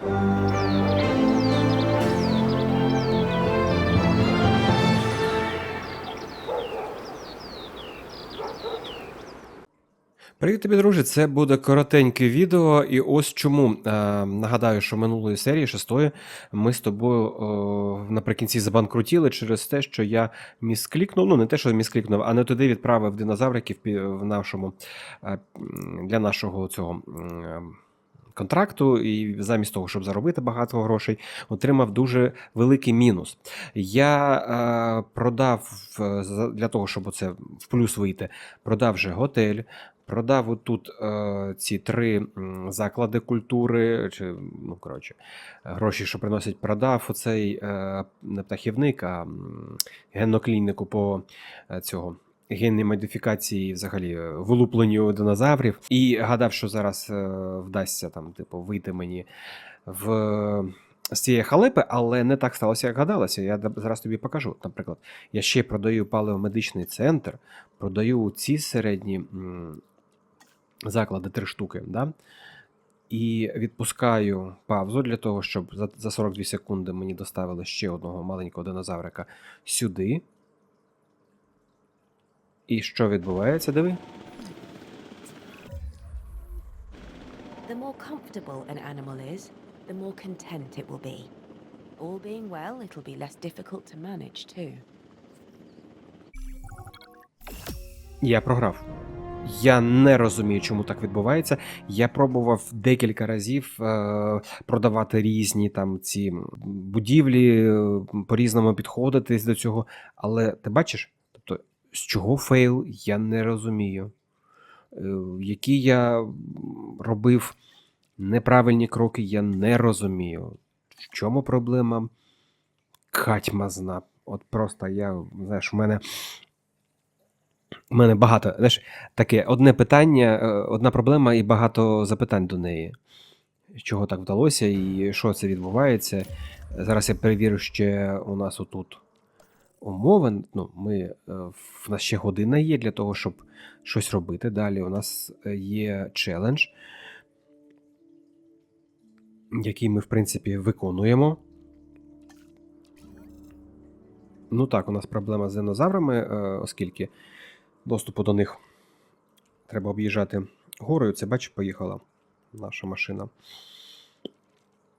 Привіт тобі, друже. Це буде коротеньке відео, і ось чому. Е, нагадаю, що минулої серії, шостої, ми з тобою е, наприкінці забанкрутіли через те, що я місклікнув. Ну, не те, що місклікнув, а не туди відправив динозавриків в нашому е, для нашого цього. е, Контракту, і замість того, щоб заробити багато грошей, отримав дуже великий мінус. Я е, продав е, для того, щоб оце в плюс вийти, продав вже готель, продав отут е, ці три заклади культури, чи, ну, коротше, гроші, що приносять, продав оцей е, не птахівник, а генноклініку по е, цього. Генній модифікації, взагалі, е, вилупленню динозаврів, і гадав, що зараз е, вдасться там, типу, вийти мені в з цієї халепи, але не так сталося, як гадалося. Я зараз тобі покажу. Наприклад, я ще продаю палеомедичний центр, продаю ці середні заклади три штуки. Да? І відпускаю паузу для того, щоб за 42 секунди мені доставили ще одного маленького динозаврика сюди. І що відбувається, диви? The more comfortable an animal is, the more content it will be. All being well, it'll be less difficult to manage too. Я програв. Я не розумію, чому так відбувається. Я пробував декілька разів е, продавати різні там ці будівлі, е, по-різному підходитись до цього. Але ти бачиш, з чого фейл, я не розумію. Е, які я робив неправильні кроки, я не розумію. В чому проблема? Катьма зна. От просто я, знаєш, у мене. У мене багато, знаєш, таке одне питання, е, одна проблема і багато запитань до неї. Чого так вдалося і що це відбувається. Зараз я перевірю ще у нас отут умови. Ну, ми, е, в нас ще година є для того, щоб щось робити. Далі у нас е, є челендж, який ми, в принципі, виконуємо. Ну так, у нас проблема з динозаврами, е, оскільки доступу до них треба об'їжджати горою. Це бачиш, поїхала наша машина.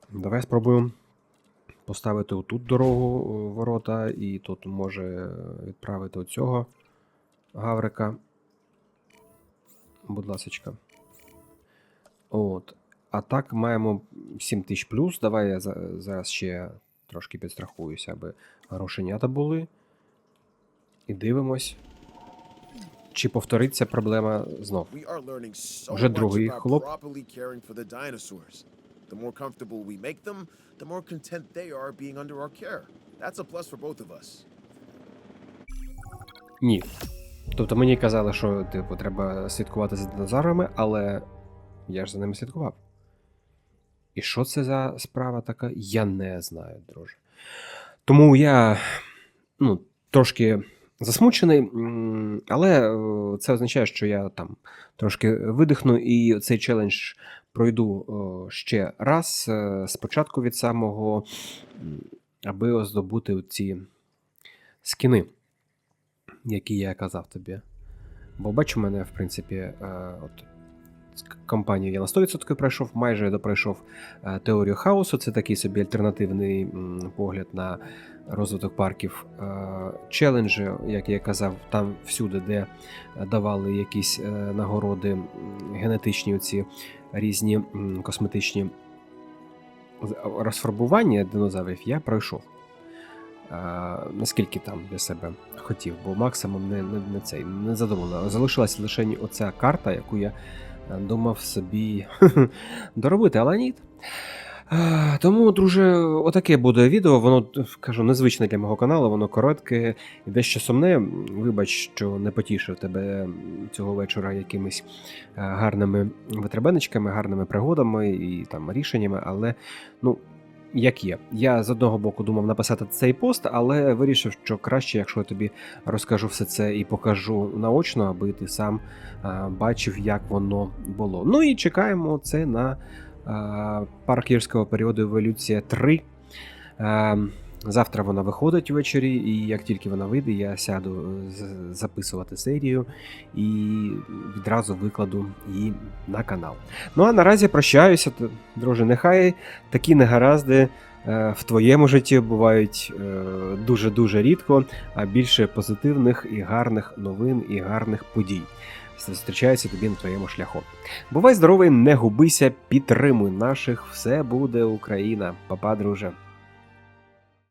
Давай спробуємо поставити отут дорогу е, ворота, і тут може відправити оцього гаврика. Будь ласочка. От. А так маємо 7 тисяч плюс. Давай я зараз ще трошки підстрахуюся, аби грошенята були. І дивимось. Чи повториться проблема знов? Вже другий хлоп. The more comfortable we make them, the more content they are being under our care. That's a plus for both of us. Ні. Тобто мені казали, що типу, треба слідкувати за динозаврами, але я ж за ними слідкував. І що це за справа така, я не знаю, друже. Тому я ну, трошки засмучений, але е, це означає, що я там трошки видихну і цей челендж пройду ще раз, е, спочатку від самого, аби оздобути ці скіни які я казав тобі. Бо бачу, мене, в принципі, е, от компанію я на 100% пройшов, майже допройшов е, теорію хаосу. Це такий собі альтернативний погляд на розвиток парків. Е, Челенджі, як я казав, там всюди, де давали якісь е, нагороди генетичні, оці різні косметичні розфарбування динозаврів, я пройшов. Наскільки там для себе хотів, бо максимум не, не, не цей не задоволено. Залишилася лише оця карта, яку я думав собі доробити, але ні. Тому, друже, отаке буде відео. Воно кажу, незвичне для мого каналу, воно коротке дещо сумне. Вибач, що не потішив тебе цього вечора якимись е, гарними витребеничками, гарними пригодами і там рішеннями, але ну як є. Я з одного боку думав написати цей пост, але вирішив, що краще, якщо я тобі розкажу все це і покажу наочно, аби ти сам а, бачив, як воно було. Ну і чекаємо це на е, парк юрського періоду Еволюція 3. Завтра вона виходить ввечері, і як тільки вона вийде, я сяду е, записувати серію і відразу викладу її на канал. Ну а наразі прощаюся, друже. Нехай такі негаразди е, в твоєму житті бувають е, дуже-дуже рідко, а більше позитивних і гарних новин і гарних подій. Зустрічаються тобі на твоєму шляху. Бувай здоровий, не губися, підтримуй наших. Все буде Україна. Папа, друже.